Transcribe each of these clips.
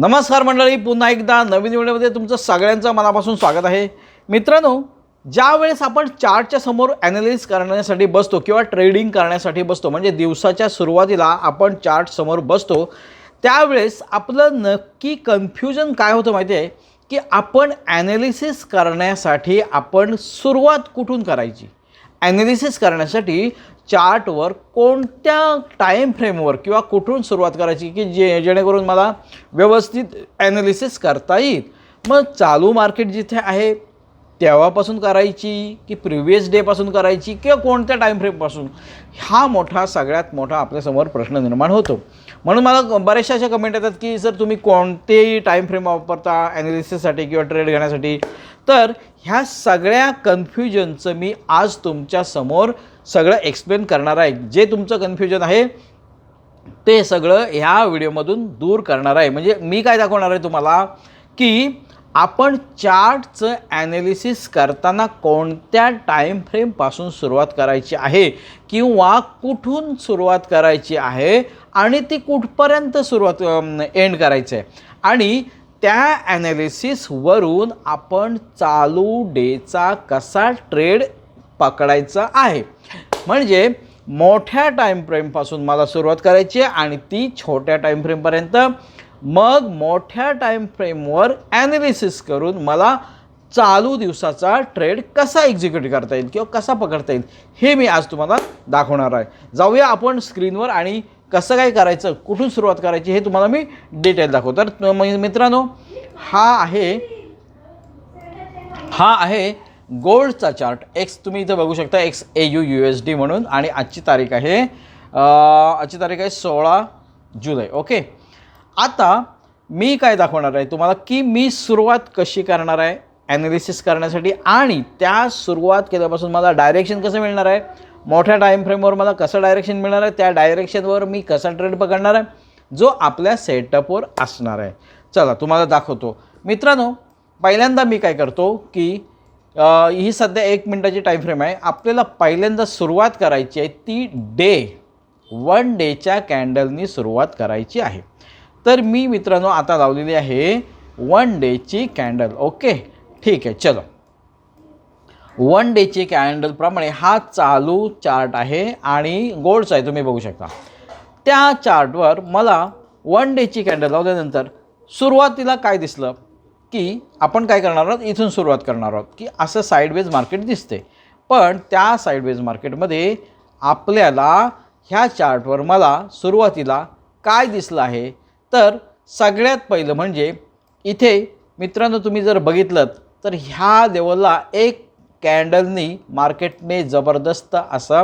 नमस्कार मंडळी पुन्हा एकदा नवीन व्हिडिओमध्ये तुमचं सगळ्यांचं मनापासून स्वागत आहे. मित्रांनो ज्या वेळेस आपण चार्टच्या समोर ॲनालिस करण्यासाठी बसतो किंवा ट्रेडिंग करण्यासाठी बसतो म्हणजे दिवसाच्या सुरुवातीला आपण चार्टसमोर बसतो त्यावेळेस आपलं नक्की कन्फ्युजन काय होतं माहिती आहे की आपण ॲनालिसिस करण्यासाठी आपण सुरुवात कुठून करायची? ॲनालिसिस करण्यासाठी चार्टवर कोणत्या टाईम फ्रेमवर किंवा कुठून सुरुवात करायची की जे जेणेकरून मला व्यवस्थित ॲनालिसिस करता येईल? मग चालू मार्केट जिथे आहे तेव्हापासून करायची की प्रिव्हियस डेपासून करायची किंवा कोणत्या टाईम फ्रेमपासून हा मोठा सगळ्यात मोठा आपल्यासमोर प्रश्न निर्माण होतो. म्हणून मला बऱ्याचशा अशा कमेंट येतात की सर तुम्ही कोणतेही टाईम फ्रेम वापरता ॲनालिसिससाठी किंवा ट्रेड घेण्यासाठी? तर ह्या सगळ्या कन्फ्युजनचं मी आज तुमच्यासमोर सगळं एक्सप्लेन करणार आहे. जे तुमचं कन्फ्युजन आहे ते सगळं ह्या व्हिडिओमधून दूर करणार आहे. म्हणजे मी काय दाखवणार आहे तुम्हाला? की आपण चार्टचं ॲनालिसिस करताना कोणत्या टाईम फ्रेमपासून सुरुवात करायची आहे? किंवा कुठून सुरुवात करायची आहे? आणि ती कुठपर्यंत सुरुवात एंड करायचं आहे? आणि त्या ॲनालिसिसवरून आपण चालू डेचा कसा ट्रेड पकडायचा आहे? म्हणजे मोठ्या टाईम फ्रेमपासून मला सुरुवात करायची आहे आणि ती छोट्या टाईम फ्रेमपर्यंत मग मोठ्या टाईम फ्रेमवर ॲनालिसिस करून मला चालू दिवसाचा ट्रेड कसा एक्झिक्यूट करता येईल किंवा कसा पकडता येईल हे मी आज तुम्हाला दाखवणार आहे. जाऊया आपण स्क्रीनवर आणि कसं काय करायचं कुठून सुरुवात करायची हे तुम्हाला मी डिटेल दाखवतो. तर मित्रांनो हा आहे हा आहे गोल्डचा चार्ट. एक्स तुम्ही इथं बघू शकता X A U U S D म्हणून. आणि आजची तारीख आहे आजची तारीख आहे सोळा जुलै. ओके? आता मी काय दाखवणार आहे तुम्हाला की मी सुरुवात कशी करणार आहे ॲनालिसिस करण्यासाठी. आणि त्या सुरुवात केल्यापासून मला डायरेक्शन कसं मिळणार आहे मोठ्या टाईम फ्रेमवर मला कसं डायरेक्शन मिळणार आहे त्या डायरेक्शनवर मी कसा ट्रेड पकडणार आहे जो आपल्या सेटअपवर असणार आहे. चला तुम्हाला दाखवतो. मित्रांनो पहिल्यांदा मी काय करतो की ही सध्या एक मिनटाची टाईम फ्रेम आहे. आपल्याला पहिल्यांदा सुरुवात करायची आहे. ती डे वन डेच्या कॅन्डलनी सुरुवात करायची आहे. तर मी मित्रांनो आता लावलेली आहे वन डेची कॅन्डल ओके ठीक आहे. चलो. वन डेची कॅन्डलप्रमाणे हा चालू चार्ट आहे आणि गोल्डचा आहे. तुम्ही बघू शकता. त्या चार्टवर मला वन डेची कॅन्डल लावल्यानंतर सुरुवातीला काय दिसलं? की आपण काय करणार आहोत? इथून सुरुवात करणार आहोत की असं साईडवेज मार्केट दिसते पण त्या साईडवेज मार्केटमध्ये आपल्याला ह्या चार्टवर मला सुरुवातीला काय दिसलं आहे? तर सगळ्यात पहिलं म्हणजे इथे मित्रांनो तुम्ही जर बघितलं तर ह्या लेवलला एक कॅन्डलनी मार्केटने जबरदस्त असं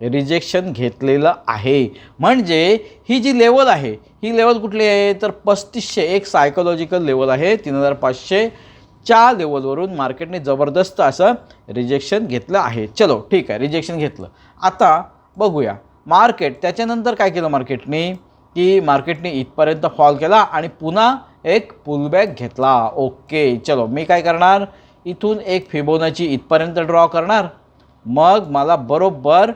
रिजेक्शन घेतलेलं आहे. म्हणजे ही जी लेवल आहे ही लेवल कुठली आहे? तर पस्तीसशे एक सायकोलॉजिकल लेवल आहे. तीन हजार पाचशे च्या लेवलवरून मार्केटने जबरदस्त असं रिजेक्शन घेतलं आहे. चलो ठीक आहे रिजेक्शन घेतलं. आता बघूया. मार्केट त्याच्यानंतर काय केलं मार्केटने की मार्केटने इथपर्यंत फॉल केला आणि पुन्हा एक पुलबॅक घेतला. ओके चलो मी काय करणार? इथून एक फिबोनाची इथपर्यंत ड्रॉ करणार. मग मला बरोबर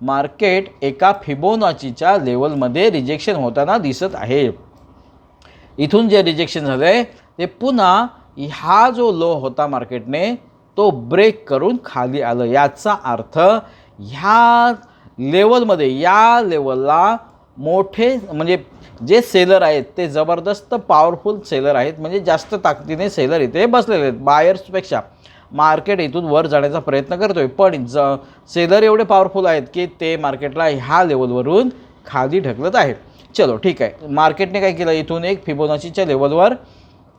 मार्केट एका फिबोनाचीच्या लेवलमध्ये रिजेक्शन होताना दिसत आहे. इथून जे रिजेक्शन झालं आहे ते पुन्हा हा जो लो होता मार्केटने तो ब्रेक करून खाली आलं. याचा अर्थ ह्या लेवलमध्ये या लेवलला मोठे म्हणजे जे सेलर आहेत ते जबरदस्त पॉवरफुल सेलर आहेत. म्हणजे जास्त ताकदीने सेलर इथे बसलेले आहेत बायर्सपेक्षा मार्केट इथून वर जाण्याचा प्रयत्न करतो आहे पण ज सेलर एवढे पॉवरफुल आहेत की ते मार्केटला ह्या लेवलवरून खाली ढकलत आहे चलो ठीक आहे. मार्केटने काय केलं? इथून एक फिबोनाचीच्या लेवलवर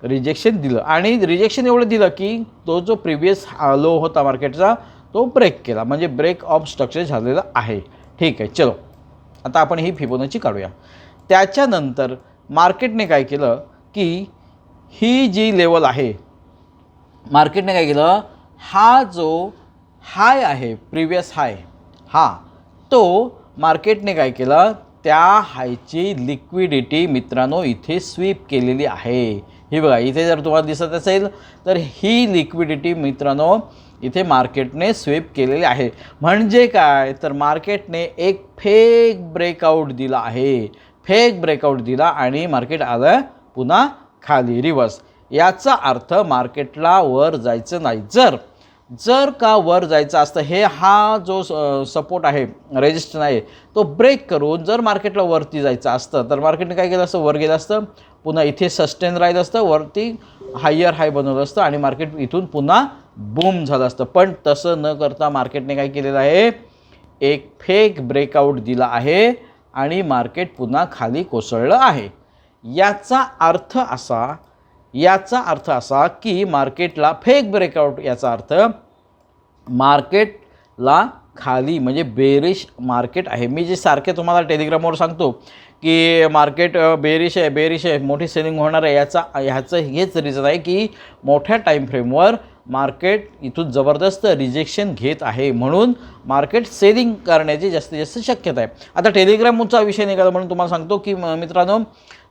रिजेक्शन दिलं. आणि रिजेक्शन एवढं दिलं की तो जो प्रिव्हियस लो होता मार्केटचा तो ब्रेक केला. म्हणजे ब्रेक ऑफ स्ट्रक्चर झालेला आहे. ठीक आहे चलो. आता आपण ही फिबोनाची काढूया. त्याच्यानंतर मार्केटने काय केलं की ही जी लेवल आहे मार्केटने काय केलं? हा जो हाय आहे प्रिव्हियस हाय हा तो मार्केटने काय केलं? त्या हायची लिक्विडिटी मित्रांनो इथे स्वीप केलेली आहे. ही बघा इथे जर तुम्हाला दिसत असेल तर ही लिक्विडिटी मित्रांनो इथे मार्केटने स्वीप केलेली आहे. म्हणजे काय? तर मार्केटने एक फेक ब्रेकआउट दिला आहे. फेक ब्रेकआउट दिला आणि मार्केट आलं पुन्हा खाली रिवर्स याचा अर्थ मार्केटला वर जायचं नाही. जर जर का वर जायचं असतं हे हा जो सपोर्ट आहे रेजिस्टन आहे तो ब्रेक करून जर मार्केटला वरती जायचं असतं तर मार्केटने काय केलं असतं? वर गेलं असतं. पुन्हा इथे सस्टेन राहिलं असतं वरती हायर हाय बनवलं असतं आणि मार्केट इथून पुन्हा बूम झालं असतं. पण तसं न करता मार्केटने काय केलेलं आहे? एक फेक ब्रेकआउट दिला आहे आणि मार्केट पुन्हा खाली कोसळलं आहे. याचा अर्थ असा याचा अर्थ असा की मार्केटला फेक ब्रेकआउट याचा अर्थ मार्केटला खाली म्हणजे बेरिश मार्केट आहे. मी जे सारखे तुम्हाला टेलिग्रामवर सांगतो की मार्केट बेरिश आहे बेरिश आहे मोठी सेलिंग होणार आहे याचा ह्याचं हेच रिझन आहे की मोठ्या टाईम फ्रेमवर मार्केट इथून जबरदस्त रिजेक्शन घेत आहे म्हणून मार्केट सेलिंग करण्याची जास्तीत जास्त शक्यता आहे. आता टेलिग्रामचा विषय निघाला म्हणून तुम्हाला सांगतो की मित्रांनो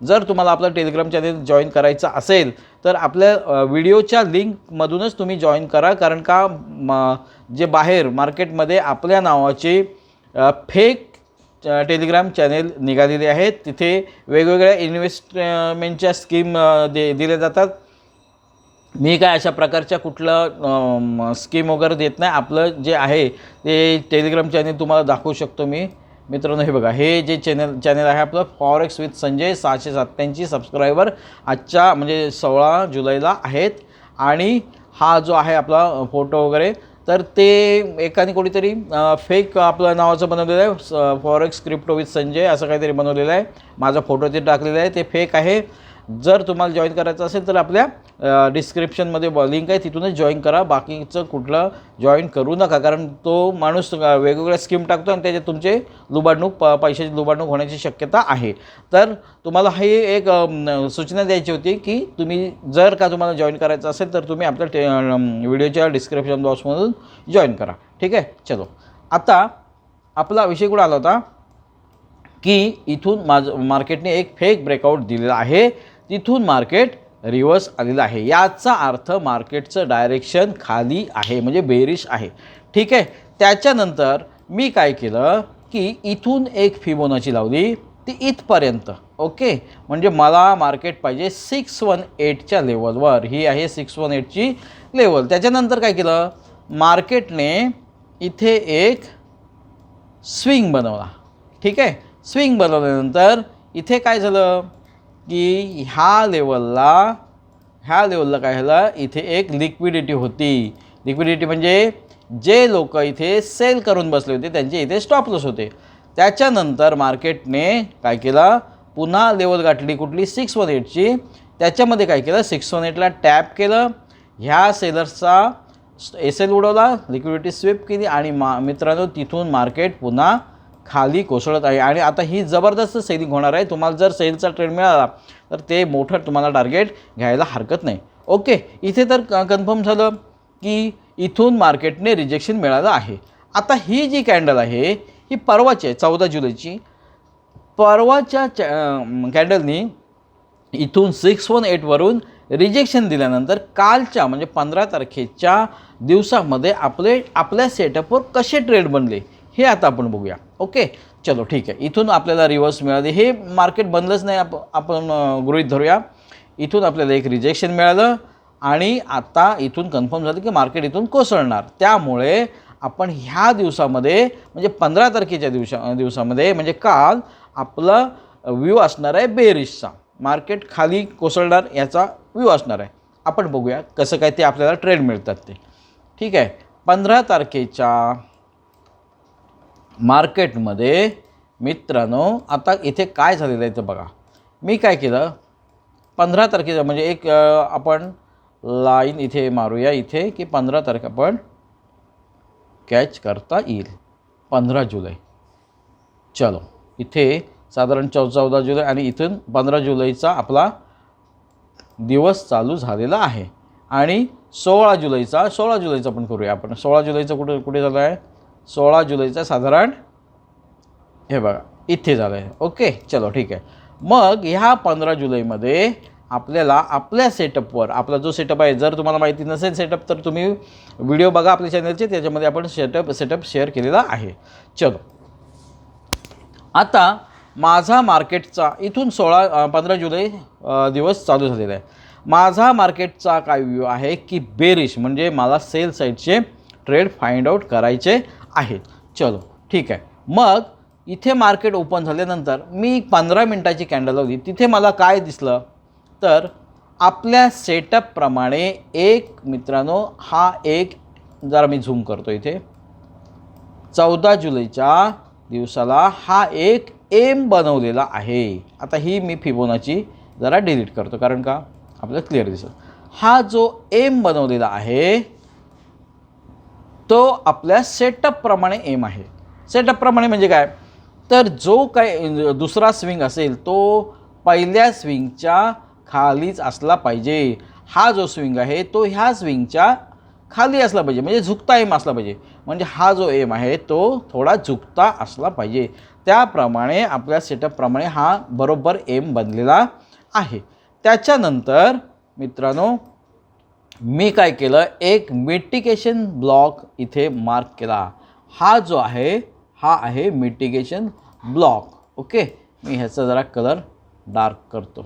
जर तुम्हाला आपलं टेलिग्राम चॅनेल जॉईन करायचं असेल तर आपल्या व्हिडिओच्या लिंकमधूनच तुम्ही जॉईन करा. कारण का म, जे बाहेर मार्केटमध्ये आपल्या नावाचे फेक टेलिग्राम चॅनेल निघालेले आहेत. तिथे वेगवेगळ्या इन्व्हेस्टमेंटच्या स्कीम दे दिल्या जातात. मी काय अशा प्रकारच्या कुठलं स्कीम वगैरे देत नाही. आपलं जे आहे ते टेलिग्राम चॅनेल तुम्हाला दाखवू शकतो मी. मित्रांनो हे बघा हे जे चॅनल चॅनल आहे आपलं फॉरेक्स विथ संजय सहाशे सत्त्याऐंशी सबस्क्रायबर आजच्या म्हणजे सोळा जुलैला आहेत. आणि हा जो आहे आपला फोटो वगैरे तर ते एकाने कोणीतरी फेक आपलं नावाचं बनवलेलं आहे फॉरेक्स क्रिप्टो विथ संजय असं काहीतरी बनवलेलं आहे. माझा फोटो ते टाकलेला आहे ते फेक आहे. जर तुम्हाला जॉईन करायचं असेल तर आपल्या डिस्क्रिप्शनमध्ये लिंक आहे तिथूनच जॉईन करा. बाकीचं कुठलं जॉईन करू नका कारण तो माणूस वेगवेगळ्या स्कीम टाकतो आणि त्याच्यात तुमचे लुबाडणूक प पैशाची लुबाडणूक होण्याची शक्यता आहे. तर तुम्हाला ही एक सूचना द्यायची होती की तुम्ही जर का तुम्हाला जॉईन करायचं असेल तर तुम्ही आपल्या टे व्हिडिओच्या डिस्क्रिप्शन बॉक्समधून जॉईन करा. ठीक आहे? चलो. आता आपला विषय कुठं आला होता? की इथून माझं मार्केटने एक फेक ब्रेकआउट दिलेला आहे. तिथून मार्केट रिव्हर्स आलेलं आहे. याचा अर्थ मार्केटचं डायरेक्शन खाली आहे म्हणजे बेरिश आहे. ठीक आहे? त्याच्यानंतर मी काय केलं की इथून एक फिबोनाची लावली ती इथपर्यंत. ओके? म्हणजे मला मार्केट पाहिजे सिक्स वन एटच्या लेवलवर. ही आहे सिक्स वन एटची लेवल. त्याच्यानंतर काय केलं? मार्केटने इथे एक स्विंग बनवला. ठीक आहे? स्विंग बनवल्यानंतर इथे काय झालं? की ह्या लेवलला ह्या लेवलला काय झालं? इथे एक लिक्विडिटी होती. लिक्विडिटी म्हणजे जे लोक इथे सेल करून बसले होते त्यांचे इथे स्टॉपलॉस होते. त्याच्यानंतर मार्केटने काय केलं? पुन्हा लेवल गाठली कुठली? सिक्स वन एटची त्याच्यामध्ये काय केलं? सिक्स वन एटला टॅप केलं. ह्या सेलर्सचा एस एल उडवला लिक्विडिटी स्वीप केली आणि मा मित्रांनो तिथून मार्केट पुन्हा खाली कोसळत आहे. आणि आता ही जबरदस्त सेलिंग होणार आहे. तुम्हाला जर सेलचा ट्रेंड मिळाला तर ते मोठं तुम्हाला टार्गेट घ्यायला हरकत नाही. ओके इथे तर कन्फर्म झालं की इथून मार्केटने रिजेक्शन मिळालं आहे. आता ही जी कॅन्डल आहे ही परवाची आहे चौदा जुलैची. परवाच्या कॅन्डलनी इथून सिक्स वन एटवरून रिजेक्शन दिल्यानंतर कालच्या म्हणजे पंधरा तारखेच्या दिवसामध्ये आपले आपल्या सेटअपवर कसे ट्रेड बनले? हे आता आपण बघूया. ओके? चलो ठीक आहे. इथून आपल्याला रिव्हर्स मिळाले. हे मार्केट बनलंच नाही आप आपण गृहीत धरूया. इथून आपल्याला एक रिजेक्शन मिळालं आणि आता इथून कन्फर्म झालं की मार्केट इथून कोसळणार. त्यामुळे आपण ह्या दिवसामध्ये म्हणजे पंधरा तारखेच्या दिवसा दिवसामध्ये म्हणजे काल आपला व्ह्यू असणार आहे बेरिशचा मार्केट खाली कोसळणार याचा व्ह्यू असणार आहे. आपण बघूया कसं काय ते आपल्याला ट्रेड मिळतात ते. ठीक आहे? पंधरा तारखेच्या मार्केटमध्ये मित्रांनो आता इथे काय झालेलं आहे ते बघा. मी काय केलं? पंधरा तारखेचं म्हणजे एक आपण लाईन इथे मारूया इथे की पंधरा तारखे आपण कॅच करता येईल. पंधरा जुलै. चलो इथे साधारण चौ चौदा जुलै आणि इथून पंधरा जुलैचा आपला दिवस चालू झालेला आहे. आणि सोळा जुलैचा सोळा जुलैचा पण करूया आपण. सोळा जुलैचं कुठे कुठे झालं आहे? सोळा जुलैचा साधारण हे बघा इथे झालं आहे ओके चलो ठीक आहे. मग ह्या पंधरा जुलैमध्ये आपल्याला आपल्या सेटअपवर आपला जो सेटअप आहे जर तुम्हाला माहिती नसेल सेटअप तर तुम्ही व्हिडिओ बघा आपल्या चॅनलचे त्याच्यामध्ये आपण सेटअप सेटअप शेअर केलेला आहे. चलो. आता माझा मार्केटचा इथून सोळा पंधरा जुलै दिवस चालू झालेला आहे. माझा मार्केटचा काय व्ह्यू आहे की बेरिश म्हणजे मला सेल साईडचे ट्रेड फाइंड आउट करायचे आहेत चलो ठीक आहे. मग इथे मार्केट ओपन झाल्यानंतर मी पंधरा मिनटाची कॅन्डल लावली. तिथे मला काय दिसलं? तर आपल्या सेटअपप्रमाणे एक मित्रांनो हा एक जरा मी झूम करतो इथे. चौदा जुलैच्या दिवसाला हा एक एम बनवलेला आहे. आता ही मी फिबोनाची जरा डिलीट करतो. कारण का? आपल्याला क्लिअर दिसेल. हा जो एम बनवलेला आहे तो आपल्या सेटअपप्रमाणे एम आहे. सेटअपप्रमाणे म्हणजे काय? तर जो काय दुसरा स्विंग असेल तो पहिल्या स्विंगच्या खालीच असला पाहिजे. हा जो स्विंग आहे तो ह्या स्विंगच्या खाली असला पाहिजे. म्हणजे झुकता एम असला पाहिजे. म्हणजे हा जो एम आहे तो थोडा झुकता असला पाहिजे. त्याप्रमाणे आपल्या सेटअपप्रमाणे हा बरोबर एम बनलेला आहे. त्याच्यानंतर मित्रांनो मी काय केलं एक मिटिगेशन ब्लॉक इथे मार्क केला. हा जो आहे हा आहे मिटिगेशन ब्लॉक ओके मी ह्याचा जरा कलर डार्क करतो.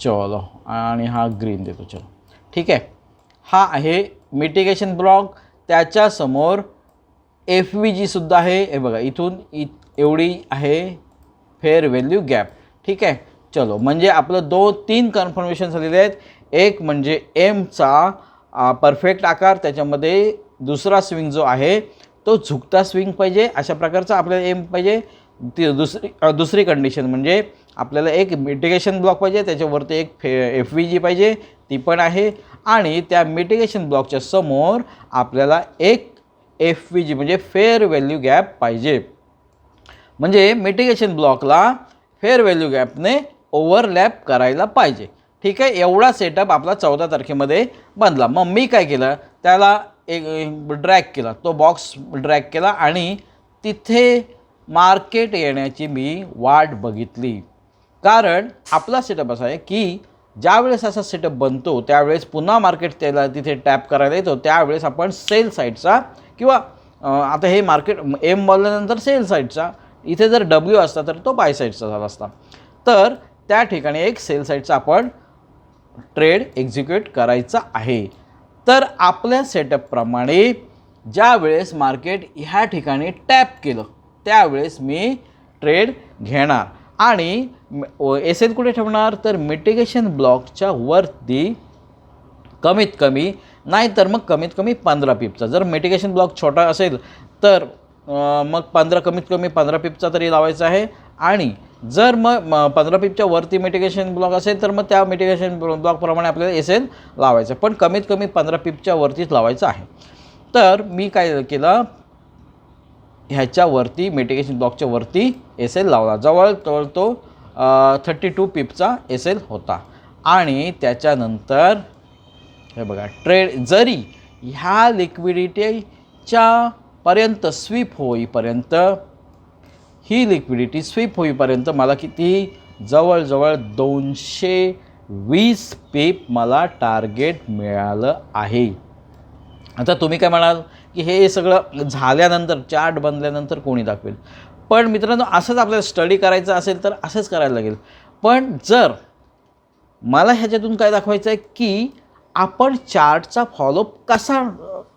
चलो. आणि हा ग्रीन देतो चलो. ठीक आहे? हा आहे मिटिगेशन ब्लॉक त्याच्यासमोर एफ व्ही जीसुद्धा आहे. हे बघा इथून इ एवढी आहे फेअर व्हॅल्यू गॅप ठीक आहे? चलो म्हणजे आपलं दोन तीन कन्फर्मेशन झालेले आहेत. एक म्हणजे एमचा परफेक्ट आकार त्याच्यामध्ये दुसरा स्विंग जो आहे तो झुकता स्विंग पाहिजे. अशा प्रकारचा आपल्याला एम पाहिजे. ती दुसरी दुसरी कंडिशन म्हणजे आपल्याला एक मिटिगेशन ब्लॉक पाहिजे. त्याच्यावरती एक फे एफ व्ही जी पाहिजे. ती पण आहे. आणि त्या मिटिगेशन ब्लॉकच्या समोर आपल्याला एक एफ व्ही जी म्हणजे फेअर व्हॅल्यू गॅप पाहिजे. म्हणजे मिटिगेशन ब्लॉकला फेअर व्हॅल्यू गॅपने ओव्हरलॅप करायला पाहिजे. ठीक आहे? एवढा सेटअप आपला चौदा तारखेमध्ये बनला. मग मी काय केलं? त्याला एक ड्रॅग केला. तो बॉक्स ड्रॅग केला आणि तिथे मार्केट येण्याची मी वाट बघितली. कारण आपला सेटअप असा आहे की ज्यावेळेस असा सेटअप बनतो त्यावेळेस पुन्हा मार्केट त्याला तिथे टॅप करायला येतो. त्यावेळेस आपण सेल साईडचा किंवा आता हे मार्केट एम बोलल्यानंतर सेल साईडचा इथे जर डब्ल्यू असता तर तो बाय साईडचा झाला असता. तर त्या ठिकाणी एक सेल साईडचा आपण ट्रेड एक्झिक्यूट करायचा आहे. तर आपल्या सेटअपप्रमाणे ज्या वेळेस मार्केट ह्या ठिकाणी टॅप केलं त्यावेळेस मी ट्रेड घेणार. आणि एस एल कुठे ठेवणार? तर मिटिगेशन ब्लॉकच्या वरती कमीत कमी नाही तर मग कमीत कमी पंधरा पिपचा जर मिटिगेशन ब्लॉक छोटा असेल तर मग पंधरा कमीत कमी पंधरा पिपचा तरी लावायचा आहे. आणि जर मग पंधरा पिपच्या वरती मिटिगेशन ब्लॉक असेल तर मग त्या मिटिगेशन ब्लॉकप्रमाणे आपल्याला एस एन लावायचं. पण कमीत कमी पंधरा पिपच्या वरतीच लावायचं आहे. तर मी काय केलं ह्याच्यावरती मिटिगेशन ब्लॉकच्या वरती एस एल लावला. जवळजवळ तो थर्टी टू पिपचा एस एल होता. आणि त्याच्यानंतर हे बघा ट्रेड जरी ह्या लिक्विडिटीच्या पर्यंत स्वीप होईपर्यंत ही लिक्विडिटी स्वीप होईपर्यंत मला किती? जवळजवळ दोनशे वीस पेप मला टार्गेट मिळालं आहे. आता तुम्ही काय म्हणाल की हे सगळं झाल्यानंतर चार्ट बनल्यानंतर कोणी दाखवेल? पण मित्रांनो असंच आपल्याला स्टडी करायचं असेल तर असंच करायला लागेल. पण जर मला ह्याच्यातून काय दाखवायचं आहे की आपण चार्टचा फॉलोअप कसा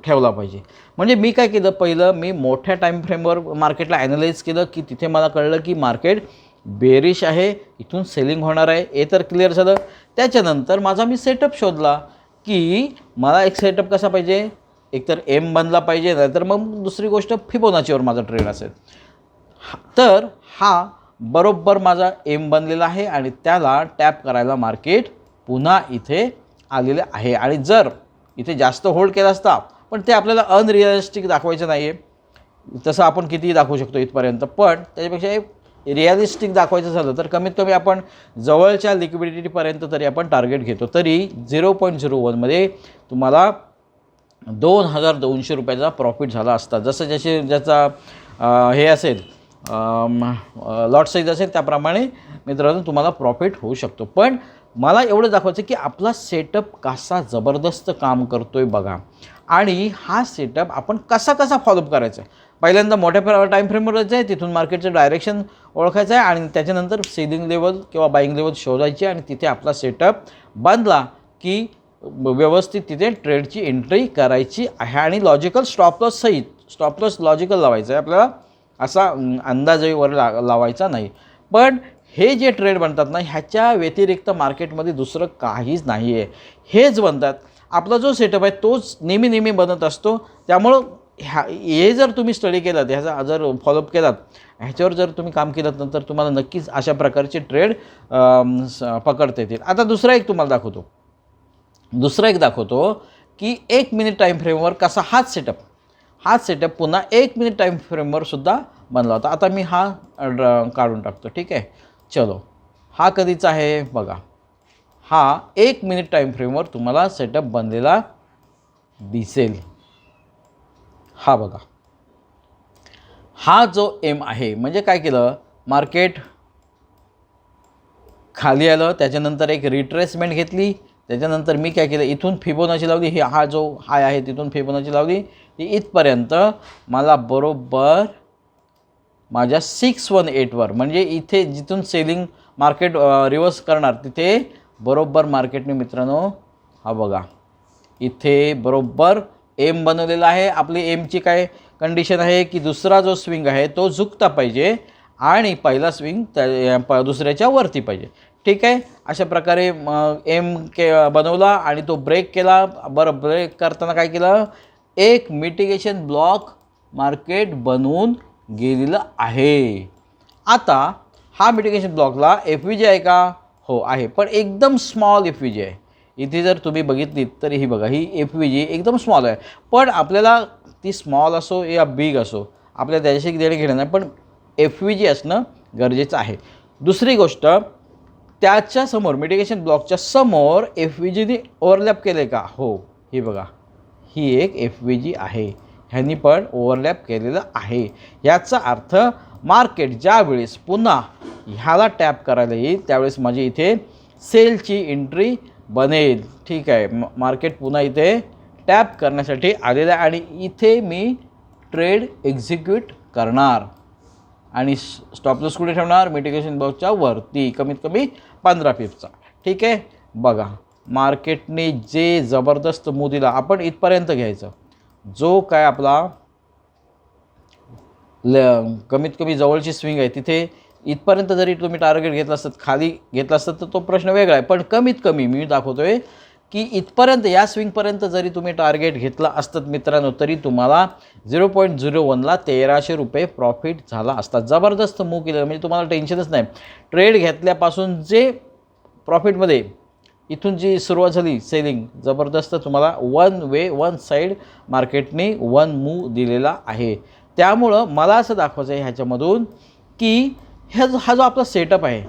ठेवला पाहिजे. म्हणजे मी काय केलं? पहिलं मी मोठ्या टाईम फ्रेमवर मार्केटला ॲनालाइज केलं की तिथे मला कळलं की मार्केट बेरिश आहे इथून सेलिंग होणार आहे हे तर क्लिअर झालं. त्याच्यानंतर माझा मी सेटअप शोधला की मला एक सेटअप कसा पाहिजे? एकतर एम बनला पाहिजे नाहीतर मग दुसरी गोष्ट फिबोनाचीवर माझा ट्रेड असेल. तर हा बरोबर माझा एम बनलेला आहे आणि त्याला टॅप करायला मार्केट पुन्हा इथे आलेले आहे. आणि जर इथे जास्त होल्ड केला असता पण ते आपल्याला अनरिअलिस्टिक दाखवायचं नाही आहे तसं आपण कितीही दाखवू शकतो इथपर्यंत. पण त्याच्यापेक्षा रिअलिस्टिक दाखवायचं झालं तर कमीत कमी आपण जवळच्या लिक्विडिटीपर्यंत तरी आपण टार्गेट घेतो. तरी झिरो पॉईंट झिरो वनमध्ये तुम्हाला दोन हजार दोनशे रुपयाचा प्रॉफिट झाला असता. जसं जसे ज्याचा हे असेल लॉट साईज असेल त्याप्रमाणे मित्रांनो तुम्हाला प्रॉफिट होऊ शकतो. पण मला एवढं दाखवायचं की आपला सेटअप कसा जबरदस्त काम करतो आहे बघा. आणि हा सेटअप आपण कसा कसा फॉलोअप करायचा आहे? पहिल्यांदा मोठ्या टाईम फ्रेमवर जायचं आहे तिथून मार्केटचं डायरेक्शन ओळखायचं आहे आणि त्याच्यानंतर सेलिंग लेवल किंवा बाईंग लेवल शोधायची आणि तिथे आपला सेटअप बांधला की व्यवस्थित तिथे ट्रेडची एंट्री करायची आहे आणि लॉजिकल स्टॉपलॉस सहित स्टॉपलॉस लॉजिकल लावायचं आहे. आपल्याला असा अं, अंदाजही वर ला लावायचा नाही. पण हे जे ट्रेड बनतात ना ह्याच्या व्यतिरिक्त मार्केटमध्ये दुसरं काहीच नाही आहे हेच बनतात आपला जो सेटअप आहे तोच नेहमी नेहमी बनत असतो. त्यामुळं ह्या हे जर तुम्ही स्टडी केलात ह्याचा जर फॉलोअप केलात ह्याच्यावर जर तुम्ही काम केलं नंतर तुम्हाला नक्कीच अशा प्रकारचे ट्रेड पकडता येतील. आता दुसरा एक तुम्हाला दाखवतो. दुसरा एक दाखवतो की एक मिनिट टाईम फ्रेमवर कसा हाच सेटअप हाच सेटअप पुन्हा एक मिनिट टाईम फ्रेमवर सुद्धा बनला होता. आता मी हा ड्र- काढून टाकतो. ठीक आहे? चलो. हा कधीचा आहे? बघा. हा एक मिनिट टाईम फ्रेमवर तुम्हाला सेटअप बनलेला दिसेल. हा बघा. हा जो एम आहे म्हणजे काय केलं? मार्केट खाली आलं त्याच्यानंतर एक रिट्रेसमेंट घेतली त्याच्यानंतर मी काय केलं? इथून फिबोनाची लावली ही हा जो हाय आहे तिथून फिबोनाची लावली. ती इथपर्यंत मला बरोबर माझ्या सिक्स वन एटवर म्हणजे इथे जिथून सेलिंग मार्केट रिवर्स करणार तिथे बरोबर मार्केटने मित्रांनो हा बघा. इथे बरोबर एम बनवलेला आहे. आपली एमची काय कंडिशन आहे की दुसरा जो स्विंग आहे तो झुकता पाहिजे आणि पहिला स्विंग त्या प दुसऱ्याच्या वरती पाहिजे. ठीक आहे? अशा प्रकारे एम के बनवला आणि तो ब्रेक केला. बरं ब्रेक करताना काय केलं? एक मिटिगेशन ब्लॉक मार्केट बनवून गेलेलं आहे. आता हा मिटिगेशन ब्लॉकला एफ व्ही जे आहे का? हो आहे. पण एकदम स्मॉल एफ व्ही जी आहे. इथे जर तुम्ही बघितलीत तर ही बघा ही एफ व्ही जी एकदम स्मॉल आहे. पण आपल्याला ती स्मॉल असो या बिग असो आपल्याला त्याच्याशी देणे घेणं नाही पण एफ व्ही जी असणं गरजेचं आहे. दुसरी गोष्ट त्याच्यासमोर मेडिकेशन ब्लॉकच्या समोर एफ व्ही जीने ओव्हरलॅप केले का? हो ही बघा. ही एक एफ व्ही जी आहे. ह्यांनी पण ओव्हरलॅप केलेलं आहे. याचा अर्थ मार्केट ज्यावेळेस पुन्हा ह्याला टॅप करायला येईल त्यावेळेस माझी इथे सेलची एंट्री बनेल. ठीक आहे म मार्केट पुन्हा इथे टॅप करण्यासाठी आलेलं आहे आणि इथे मी ट्रेड एक्झिक्यूट करणार. आणि स्टॉपलॉस कुठे ठेवणार? मिटिगेशन बॉक्सच्या वरती कमीत कमी पंधरा पिपचा. ठीक आहे बघा मार्केटने जे जबरदस्त मूव दिला आपण इथपर्यंत घ्यायचं. जो काय आपला ल कमीत कमी जवळची स्विंग आहे. तिथे इथपर्यंत जरी तुम्ही टार्गेट घेतला असतात खाली घेतला असतात तर तो प्रश्न वेगळा आहे. पण कमीत कमी मी दाखवतो आहे की इथपर्यंत या स्विंगपर्यंत जरी तुम्ही टार्गेट घेतला असतात मित्रांनो तरी तुम्हाला झिरो पॉईंट झिरो वनला तेराशे रुपये प्रॉफिट झाला असता. जबरदस्त मूव केलं म्हणजे तुम्हाला टेन्शनच नाही. ट्रेड घेतल्यापासून जे प्रॉफिटमध्ये इथून जी सुरुवात झाली सेलिंग जबरदस्त तुम्हाला वन वे वन साईड मार्केटने वन मूव दिलेला आहे. त्यामुळं मला असं दाखवायचं आहे ह्याच्यामधून की ह्या जो हा जो आपला सेटअप आहे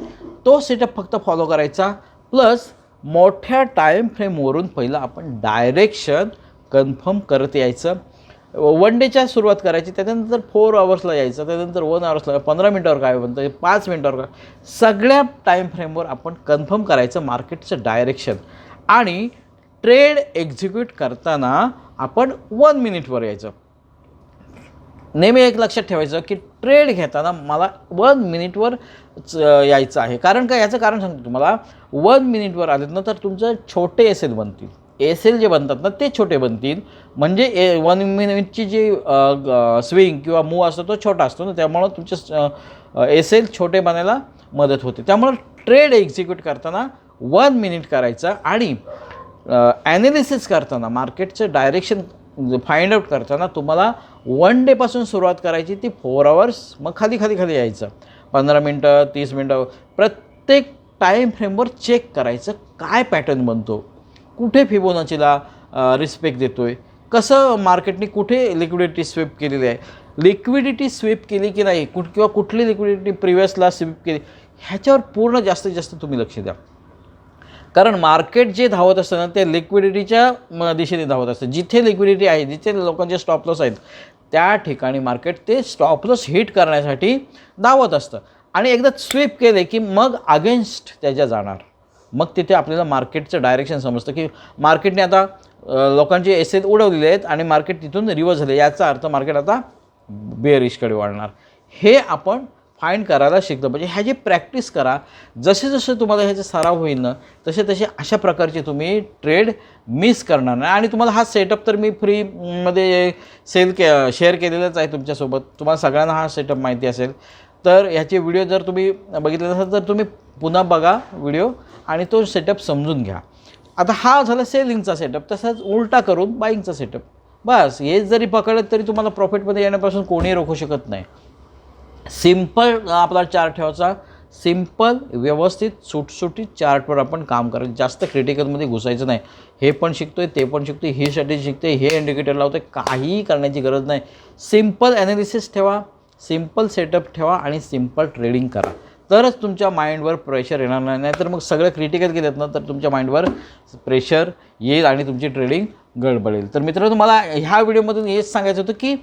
तो सेटअप फक्त फॉलो करायचा प्लस मोठ्या टाईम फ्रेमवरून पहिलं आपण डायरेक्शन कन्फर्म करत यायचं. वन डेच्या सुरुवात करायची त्याच्यानंतर फोर आवर्सला यायचं त्याच्यानंतर वन आवर्सला पंधरा मिनटावर काय बनतं पाच मिनटावर काय? सगळ्या टाईम फ्रेमवर आपण कन्फर्म करायचं मार्केटचं डायरेक्शन आणि ट्रेड एक्झिक्यूट करताना आपण वन मिनिटवर यायचं. नेहमी एक लक्षात ठेवायचं की ट्रेड घेताना मला वन मिनिटवर यायचं आहे. कारण काय? याचं कारण सांगतो तुम्हाला. वन मिनिटवर आलेत ना तर तुमचं छोटे एस एल बनतील. एस एल जे बनतात ना ते छोटे बनतील. म्हणजे ए वन मिनिटची जी स्विंग किंवा मूव असतो तो छोटा असतो ना त्यामुळं तुमचे एस एल छोटे बनायला मदत होते. त्यामुळं ट्रेड एक्झिक्यूट करताना वन मिनिट करायचं आणि ॲनालिसिस करताना मार्केटचं डायरेक्शन फाइंड आउट करताना तुम्हाला वन डेपासून सुरुवात करायची ती फोर आवर्स मग खाली खाली खाली यायचं. पंधरा मिनटं तीस मिनटं प्रत्येक टाईम फ्रेमवर चेक करायचं काय पॅटर्न बनतो. कुठे फिबोनाचीला रिस्पेक्ट देतो आहे कसं मार्केटने कुठे लिक्विडिटी स्वीप केलेली आहे? लिक्विडिटी स्वीप केली की नाही? कुठ किंवा कुठली लिक्विडिटी प्रिव्हियसला स्वीप केली? ह्याच्यावर पूर्ण जास्तीत जास्त तुम्ही लक्ष द्या. कारण मार्केट जे धावत असतं ना ते लिक्विडिटीच्या म दिशेने धावत असतं. जिथे लिक्विडिटी आहे जिथे लोकांचे स्टॉपलॉस आहेत त्या ठिकाणी मार्केट ते स्टॉपलॉस हिट करण्यासाठी धावत असतं. आणि एकदा स्वीप केले की मग अगेन्स्ट त्याच्या जाणार. मग तिथे आपल्याला मार्केटचं डायरेक्शन समजतं की मार्केटने आता लोकांचे एसेल उडवलेले आहेत आणि मार्केट तिथून रिवर्स झाले. याचा अर्थ मार्केट आता बेअरिशकडे वाढणार. हे आपण फाईंड करायला शिकतं. म्हणजे ह्याची प्रॅक्टिस करा. जसे जसे तुम्हाला ह्याचे सराव होईल ना तसे तसे अशा प्रकारचे तुम्ही ट्रेड मिस करणार नाही. आणि तुम्हाला हा सेटअप तर मी फ्रीमध्ये सेल के शेअर केलेलाच आहे तुमच्यासोबत. तुम्हाला सगळ्यांना हा सेटअप माहिती असेल. तर ह्याचे व्हिडिओ जर तुम्ही बघितले असाल तर तुम्ही पुन्हा बघा व्हिडिओ आणि तो सेटअप समजून घ्या. आता हा झाला सेलिंगचा सेटअप. तसंच उलटा करून बाईंगचा सेटअप. बस हे जरी पकडलं तरी तुम्हाला प्रॉफिटमध्ये येण्यापासून कोणीही रोखू शकत नाही. सिंपल आपला चार्ट ठेवायचा. सिंपल व्यवस्थित सुटसुटीत चार्टवर आपण काम करायचं. जास्त क्रिटिकलमध्ये घुसायचं नाही. हे पण शिकतो आहे ते पण शिकतोय ही स्ट्रॅटेजी शिकते हे इंडिकेटर लावते काहीही करण्याची गरज नाही. सिंपल ॲनालिसिस ठेवा सिंपल सेटअप ठेवा आणि सिंपल ट्रेडिंग करा. तरच तुमच्या माइंडवर प्रेशर येणार नाही. नाही तर मग सगळं क्रिटिकल केलेत ना तर तुमच्या माइंडवर प्रेशर येईल आणि तुमची ट्रेडिंग गडबडेल तर मित्रांनो मला ह्या व्हिडिओमधून हेच सांगायचं होतं की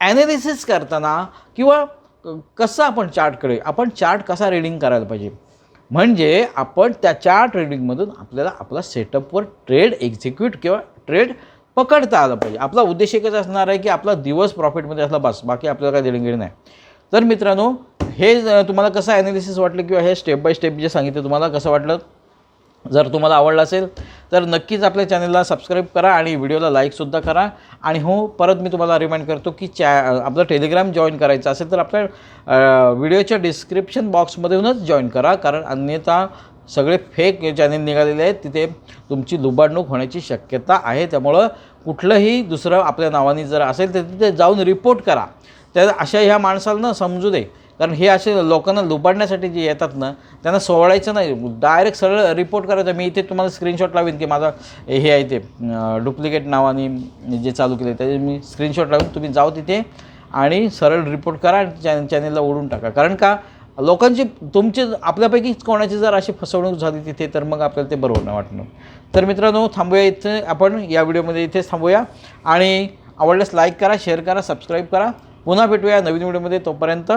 ॲनालिसिस करताना किंवा कसं आपण चार्टकडे आपण चार्ट कसा रीडिंग करायला पाहिजे? म्हणजे आपण त्या चार्ट रीडिंगमधून आपल्याला आपला सेटअपवर ट्रेड एक्झिक्यूट किंवा ट्रेड पकडता आलं पाहिजे. आपला उद्देश एकच असणार आहे की आपला दिवस प्रॉफिटमध्ये असला बस बाकी आपल्याला काय देणं घेणं नाही. तर मित्रांनो हे तुम्हाला कसं ॲनालिसिस वाटलं किंवा हे स्टेप बाय स्टेप जे सांगितलं तुम्हाला कसं वाटलं? जर तुम्हाला आवडलं असेल तर नक्कीच आपल्या चॅनलला सबस्क्राईब करा आणि व्हिडिओला लाईकसुद्धा करा. आणि हो परत मी तुम्हाला रिमाइंड करतो की चॅ आपलं टेलिग्राम जॉईन करायचं असेल तर आपल्या व्हिडिओच्या डिस्क्रिप्शन बॉक्समधूनच जॉईन करा. कारण अन्यथा सगळे फेक चॅनल निघालेले आहेत तिथे तुमची लुबाडणूक होण्याची शक्यता आहे. त्यामुळं कुठलंही दुसरं आपल्या नावाने जर असेल तर तिथे जाऊन रिपोर्ट करा. त्या अशा ह्या माणसाला समजू दे. कारण हे असे लोकांना लुबाडण्यासाठी जे येतात ना त्यांना सोडायचं नाही. डायरेक्ट सरळ रिपोर्ट करायचं. मी इथे तुम्हाला स्क्रीनशॉट लावेन की माझा हे आहे ते डुप्लिकेट नावाने जे चालू केले त्याचे मी स्क्रीनशॉट लावून. तुम्ही जाऊ तिथे आणि सरळ रिपोर्ट करा आणि चॅन चॅनेलला ओढून टाका. कारण का लोकांची तुमचे आपल्यापैकी कोणाची जर अशी फसवणूक झाली तिथे तर मग आपल्याला ते बरोबर नाही वाटणार. तर मित्रांनो थांबूया इथे. आपण या व्हिडिओमध्ये इथेच थांबूया. आणि आवडल्यास लाईक करा शेअर करा सबस्क्राईब करा. पुन्हा भेटूया नवीन व्हिडिओमध्ये. तोपर्यंत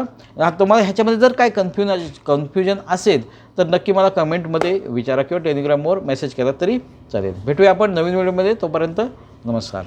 तुम्हाला ह्याच्यामध्ये जर काय कन्फ्युजन कन्फ्युजन असेल तर नक्की मला कमेंटमध्ये विचारा किंवा टेलिग्रामवर मेसेज केला तरी चालेल. भेटूया आपण नवीन व्हिडिओमध्ये. तोपर्यंत नमस्कार.